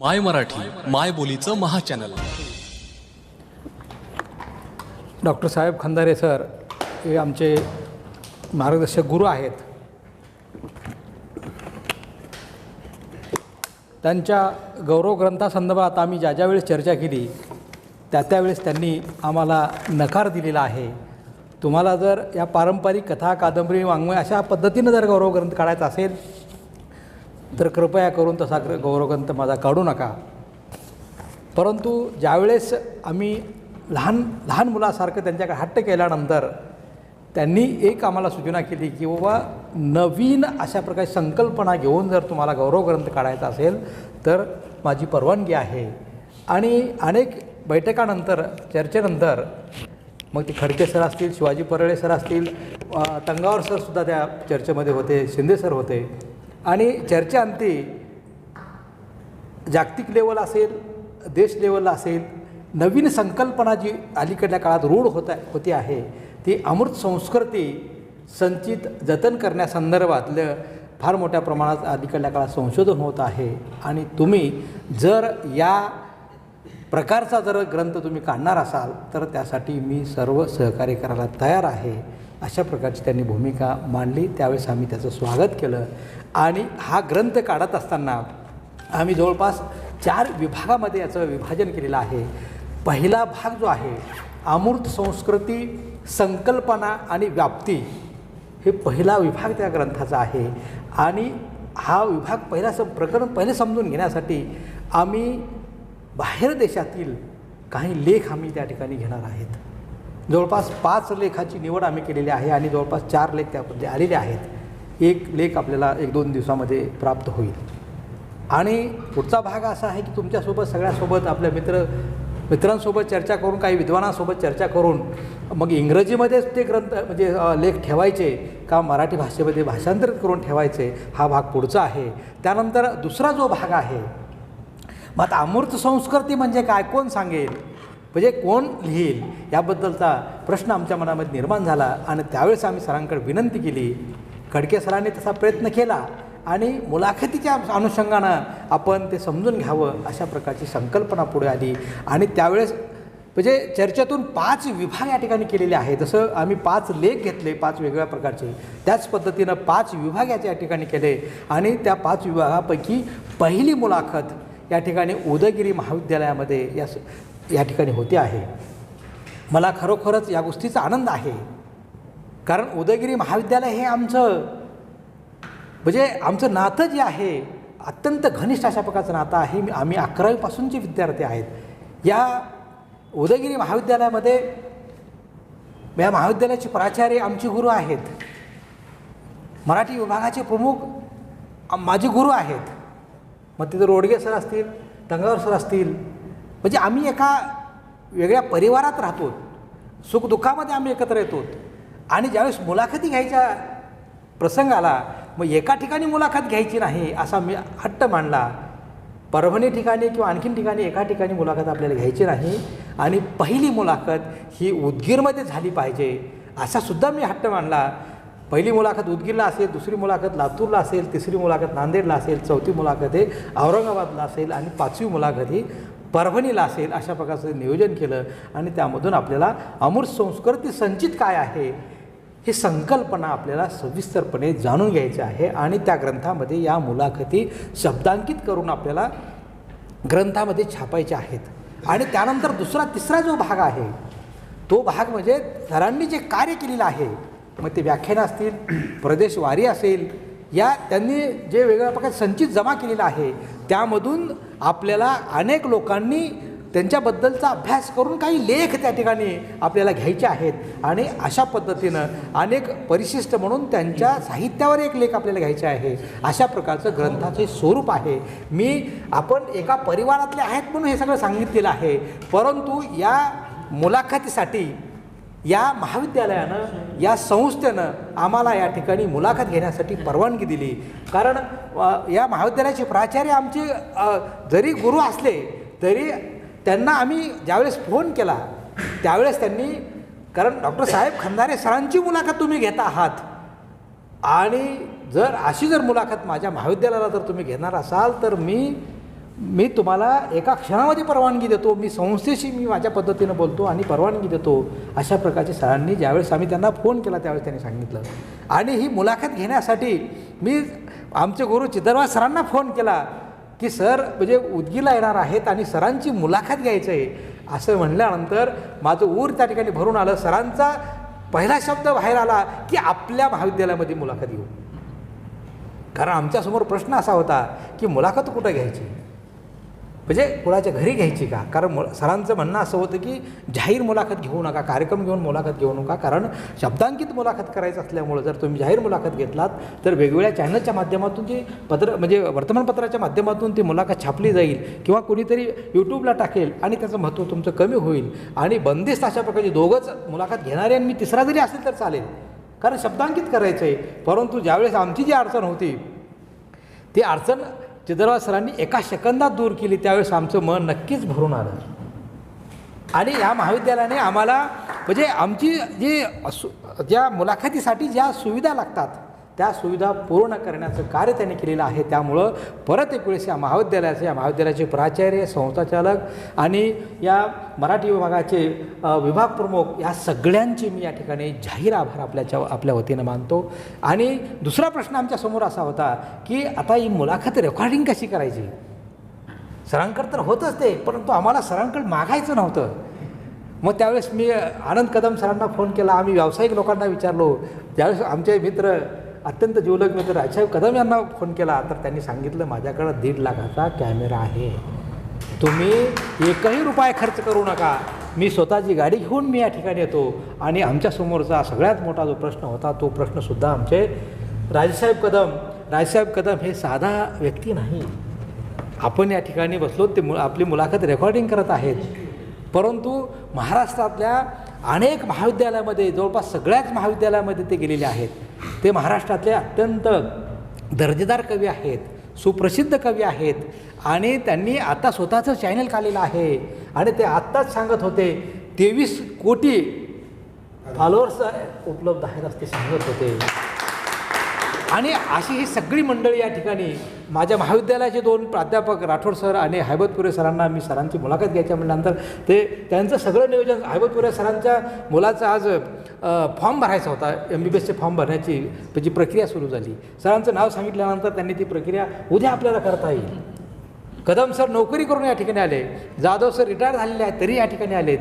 माय मराठी माय बोलीचं महाचॅनल. डॉक्टर साहेब खंदारे सर हे आमचे मार्गदर्शक गुरु आहेत. त्यांच्या गौरव ग्रंथासंदर्भात आम्ही ज्या ज्यावेळेस चर्चा केली त्या त्यावेळेस त्यांनी आम्हाला नकार दिलेला आहे. तुम्हाला जर या पारंपरिक कथा कादंबरी वाङ्मय अशा पद्धतीनं जर गौरव ग्रंथ काढायचा असेल तर कृपया करून तसा ग्र- गौरवग्रंथ माझा काढू नका. परंतु ज्यावेळेस आम्ही लहान लहान मुलासारखं त्यांच्याकडे हट्ट केल्यानंतर त्यांनी एक आम्हाला सूचना केली की बाबा नवीन अशा प्रकारे संकल्पना घेऊन जर तुम्हाला गौरव ग्रंथ काढायचा असेल तर माझी परवानगी आहे. आणि अनेक बैठकानंतर चर्चेनंतर मग ते खडके सर असतील शिवाजी परळे सर असतील तंगावर सरसुद्धा त्या चर्चेमध्ये होते शिंदे सर होते. आणि चर्चेअंती जागतिक लेवल असेल देश लेवलला असेल नवीन संकल्पना जी अलीकडल्या काळात रूढ होत होती आहे ती अमृत संस्कृती संचित जतन करण्यासंदर्भातलं फार मोठ्या प्रमाणात अलीकडल्या काळात संशोधन होत आहे. आणि तुम्ही जर या प्रकारचा जर ग्रंथ तुम्ही काढणार असाल तर त्यासाठी मी सर्व सहकार्य करायला तयार आहे. अशा प्रकारची त्यांनी भूमिका मांडली. त्यावेळेस आम्ही त्याचं स्वागत केलं. आणि हा ग्रंथ काढत असताना आम्ही जवळपास चार विभागामध्ये याचं विभाजन केलेलं आहे. पहिला भाग जो आहे अमूर्त संस्कृती संकल्पना आणि व्याप्ती हे पहिला विभाग त्या ग्रंथाचा आहे. आणि हा विभाग पहिला सम प्रकरण पहिले समजून घेण्यासाठी आम्ही बाहेर देशातील काही लेख आम्ही त्या ठिकाणी घेणार आहेत. जवळपास पाच लेखाची निवड आम्ही केलेली आहे आणि जवळपास चार लेख त्यामध्ये आलेले आहेत. एक लेख आपल्याला एक दोन दिवसामध्ये प्राप्त होईल. आणि पुढचा भाग असा आहे की तुमच्यासोबत सगळ्यासोबत आपल्या मित्र मित्रांसोबत चर्चा करून काही विद्वानांसोबत चर्चा करून मग इंग्रजीमध्येच ते ग्रंथ म्हणजे लेख ठेवायचे का मराठी भाषेमध्ये भाषांतरित करून ठेवायचे हा भाग पुढचा आहे. त्यानंतर दुसरा जो भाग आहे मग आता अमूर्त संस्कृती म्हणजे काय? कोण सांगेल? म्हणजे कोण लिहील याबद्दलचा प्रश्न आमच्या मनामध्ये निर्माण झाला आणि त्यावेळेस आम्ही सरांकडे विनंती केली. खडके सरांनी तसा प्रयत्न केला आणि मुलाखतीच्या अनुषंगानं आपण ते समजून घ्यावं अशा प्रकारची संकल्पना पुढे आली. आणि त्यावेळेस म्हणजे चर्चेतून पाच विभाग या ठिकाणी केलेले आहे जसं आम्ही पाच लेख घेतले पाच वेगवेगळ्या प्रकारचे. त्याच पद्धतीनं पाच विभाग याच्या ठिकाणी केले. आणि त्या पाच विभागापैकी पहिली मुलाखत या ठिकाणी उदयगिरी महाविद्यालयामध्ये या स- या ठिकाणी होते आहे. मला खरोखरच या गोष्टीचा आनंद आहे. कारण उदयगिरी महाविद्यालय हे आमचं म्हणजे आमचं नातं जे आहे अत्यंत घनिष्ठ अशा प्रकारचं नातं आहे. मी आम्ही अकरावीपासूनचे विद्यार्थी आहेत. या उदयगिरी महाविद्यालयामध्ये या महाविद्यालयाचे प्राचार्य आमचे गुरु आहेत. मराठी विभागाचे प्रमुख आम- माझे गुरु आहेत. मग तिथं रोडगे सर असतील टंगावर सर असतील म्हणजे आम्ही एका वेगळ्या परिवारात राहतो. सुखदुःखामध्ये आम्ही एकत्र येतो. आणि ज्यावेळेस मुलाखती घ्यायच्या प्रसंग आला मग एका ठिकाणी मुलाखत घ्यायची नाही असा मी हट्ट मांडला. परभणी ठिकाणी किंवा आणखीन ठिकाणी एका ठिकाणी मुलाखत आपल्याला घ्यायची नाही. आणि पहिली मुलाखत ही उदगीरमध्ये झाली पाहिजे असा सुद्धा मी हट्ट मांडला. पहिली मुलाखत उदगीरला असेल दुसरी मुलाखत लातूरला असेल तिसरी मुलाखत नांदेडला असेल चौथी मुलाखत हे औरंगाबादला असेल आणि पाचवी मुलाखत ही परभणीला असेल अशा प्रकारचं नियोजन केलं आणि त्यामधून आपल्याला अमूर्त संस्कृती संचित काय आहे ही संकल्पना आपल्याला सविस्तरपणे जाणून घ्यायची आहे आणि त्या ग्रंथामध्ये या मुलाखती शब्दांकित करून आपल्याला ग्रंथामध्ये छापायच्या आहेत. आणि त्यानंतर दुसरा तिसरा जो भाग आहे तो भाग म्हणजे सरांनी जे कार्य केलेलं आहे मग ते व्याख्यान असतील प्रदेशवारी असेल या त्यांनी जे वेगवेगळ्या प्रकारे संचित जमा केलेलं आहे त्यामधून आपल्याला अनेक लोकांनी त्यांच्याबद्दलचा अभ्यास करून काही लेख त्या ठिकाणी आपल्याला घ्यायचे आहेत. आणि अशा पद्धतीनं अनेक परिशिष्ट म्हणून त्यांच्या साहित्यावर एक लेख आपल्याला घ्यायचे आहे. अशा प्रकारचं ग्रंथाचे स्वरूप आहे. मी आपण एका परिवारातले आहेत म्हणून हे सगळं सांगितलेलं आहे. परंतु या मुलाखतीसाठी या महाविद्यालयानं या संस्थेनं आम्हाला या ठिकाणी मुलाखत घेण्यासाठी परवानगी दिली. कारण या महाविद्यालयाचे प्राचार्य आमचे जरी गुरु असले तरी त्यांना आम्ही ज्यावेळेस फोन केला त्यावेळेस त्यांनी कारण डॉक्टर साहेब खंदारे सरांची मुलाखत तुम्ही घेत आहात. आणि जर अशी जर मुलाखत माझ्या महाविद्यालयाला जर तुम्ही घेणार असाल तर मी मी तुम्हाला एका क्षणामध्ये परवानगी देतो मी संस्थेशी मी माझ्या पद्धतीनं बोलतो आणि परवानगी देतो अशा प्रकारचे सरांनी ज्यावेळेस आम्ही त्यांना फोन केला त्यावेळेस त्यांनी सांगितलं. आणि ही मुलाखत घेण्यासाठी मी आमचे गुरु चिदरवाज सरांना फोन केला की सर म्हणजे उदगीला येणार आहेत आणि सरांची मुलाखत घ्यायचं आहे. असं म्हणल्यानंतर माझं ऊर त्या ठिकाणी भरून आलं. सरांचा पहिला शब्द बाहेर आला की आपल्या महाविद्यालयामध्ये मुलाखत घेऊ. कारण आमच्यासमोर प्रश्न असा होता की मुलाखत कुठं घ्यायची? म्हणजे कुणाच्या घरी घ्यायची का? कारण मु सरांचं म्हणणं असं होतं की जाहीर मुलाखत घेऊ नका कार्यक्रम घेऊन मुलाखत घेऊ नका कारण शब्दांकित मुलाखत करायचं असल्यामुळं जर तुम्ही जाहीर मुलाखत घेतलात तर वेगवेगळ्या चॅनलच्या माध्यमातून जी पत्र म्हणजे वर्तमानपत्राच्या माध्यमातून ती मुलाखत छापली जाईल किंवा कोणीतरी यूट्यूबला टाकेल आणि त्याचं महत्त्व तुमचं कमी होईल. आणि बंदिस्त अशा प्रकारचे दोघंच मुलाखत घेणारे आणि मी तिसरा जरी असेल तर चालेल. कारण शब्दांकित करायचं आहे परंतु ज्यावेळेस आमची जी अडचण होती ती अडचण चिदरवा सरांनी एका सेकंदात दूर केली त्यावेळेस आमचं मन नक्कीच भरून आलं. आणि या महाविद्यालयाने आम्हाला म्हणजे आमची जी सु ज्या मुलाखतीसाठी ज्या सुविधा लागतात त्या सुविधा पूर्ण करण्याचं कार्य त्यांनी केलेलं आहे. त्यामुळं परत एक वेळेस या महाविद्यालयाचे या महाविद्यालयाचे प्राचार्य संस्थाचालक आणि या मराठी विभागाचे विभाग प्रमुख या सगळ्यांचे मी या ठिकाणी जाहीर आभार आपल्याच्या आपल्या वतीनं मानतो. आणि दुसरा प्रश्न आमच्यासमोर असा होता की आता ही मुलाखत रेकॉर्डिंग कशी करायची? सरांकड तर होतच ते परंतु आम्हाला सरांकड मागायचं नव्हतं. मग त्यावेळेस मी आनंद कदम सरांना फोन केला. आम्ही व्यावसायिक लोकांना विचारलो. त्यावेळेस आमचे मित्र अत्यंत जीवलग मित्र राजसाहेब कदम यांना फोन केला. तर त्यांनी सांगितलं माझ्याकडं दीड लाखाचा कॅमेरा आहे. तुम्ही एकही रुपये खर्च करू नका. मी स्वतःची गाडी घेऊन मी या ठिकाणी येतो. आणि आमच्यासमोरचा सगळ्यात मोठा जो प्रश्न होता तो प्रश्नसुद्धा आमचे राजसाहेब कदम. राजसाहेब कदम हे साधा व्यक्ती नाही. आपण या ठिकाणी बसलो ते मु आपली मुलाखत रेकॉर्डिंग करत आहेत. परंतु महाराष्ट्रातल्या अनेक महाविद्यालयामध्ये जवळपास सगळ्याच महाविद्यालयामध्ये ते गेलेले आहेत. ते महाराष्ट्रातले अत्यंत दर्जेदार कवी आहेत सुप्रसिद्ध कवी आहेत आणि त्यांनी आता स्वतःचं चॅनल काढलेलं आहे आणि ते आत्ताच सांगत होते तेवीस कोटी फॉलोअर्स उपलब्ध आहेत असं ते सांगत होते. आणि अशी ही सगळी मंडळी या ठिकाणी माझ्या महाविद्यालयाचे दोन प्राध्यापक राठोड सर आणि हैबतपुरे सरांना मी सरांची मुलाखत घ्यायच्या म्हटल्यानंतर ते त्यांचं सगळं नियोजन हैबतपुरे सरांच्या मुलाचा आज फॉर्म भरायचा होता. एम बी बी एसचे फॉर्म भरण्याची त्याची प्रक्रिया सुरू झाली. सरांचं नाव सांगितल्यानंतर त्यांनी ती प्रक्रिया उद्या आपल्याला करता येईल. कदम सर नोकरी करून या ठिकाणी आले. जाधव सर रिटायर झालेले आहेत तरी या ठिकाणी आलेत.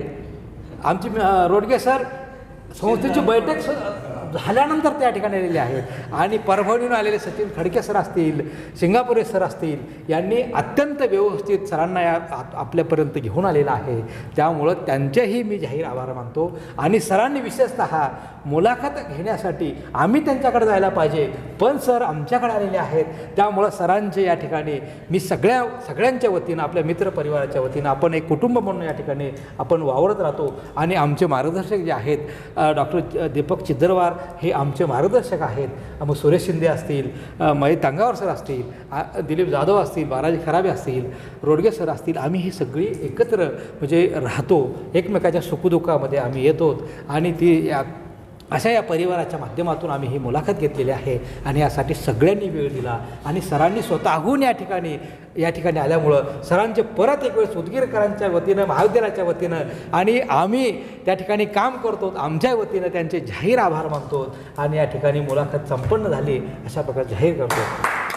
आमची रोडगे सर संस्थेची बैठक झाल्यानंतर त्या ठिकाणी आलेले आहेत. आणि परभणीहून आलेले सचिन खडके सर असतील सिंगापुरे सर असतील यांनी अत्यंत व्यवस्थित सरांना या आप- आपल्यापर्यंत घेऊन आलेलं आहे. त्यामुळं त्यांचेही मी जाहीर आभार मानतो. आणि सरांनी विशेषतः मुलाखत घेण्यासाठी आम्ही त्यांच्याकडे जायला पाहिजे. पण सर आमच्याकडे आलेले आहेत. त्यामुळं सरांचे या ठिकाणी मी सगळ्या सगळ्यांच्या वतीनं आपल्या मित्रपरिवाराच्या वतीनं आपण एक कुटुंब म्हणून या ठिकाणी आपण वावरत राहतो. आणि आमचे मार्गदर्शक जे आहेत डॉक्टर दीपक चिद्दरवार हे आमचे मार्गदर्शक आहेत. मग सुरेश शिंदे असतील अ, तांगावर सर असतील दिलीप जाधव असतील बालाजी खराबे असतील रोडगे सर असतील आम्ही ही सगळी एकत्र म्हणजे राहतो. एकमेकाच्या सुखदुःखामध्ये आम्ही येतो. आणि ती या अशा या परिवाराच्या माध्यमातून आम्ही ही मुलाखत घेतलेली आहे आणि यासाठी सगळ्यांनी वेळ दिला आणि सरांनी स्वतःहून या ठिकाणी या ठिकाणी आल्यामुळं सरांचे परत एक वेळेस उदगीरकरांच्या वतीनं महाविद्यालयाच्या वतीनं आणि आम्ही त्या ठिकाणी काम करतो आमच्या वतीनं त्यांचे जाहीर आभार मानतो आणि या ठिकाणी मुलाखत संपन्न झाली अशा प्रकारे जाहीर करतो.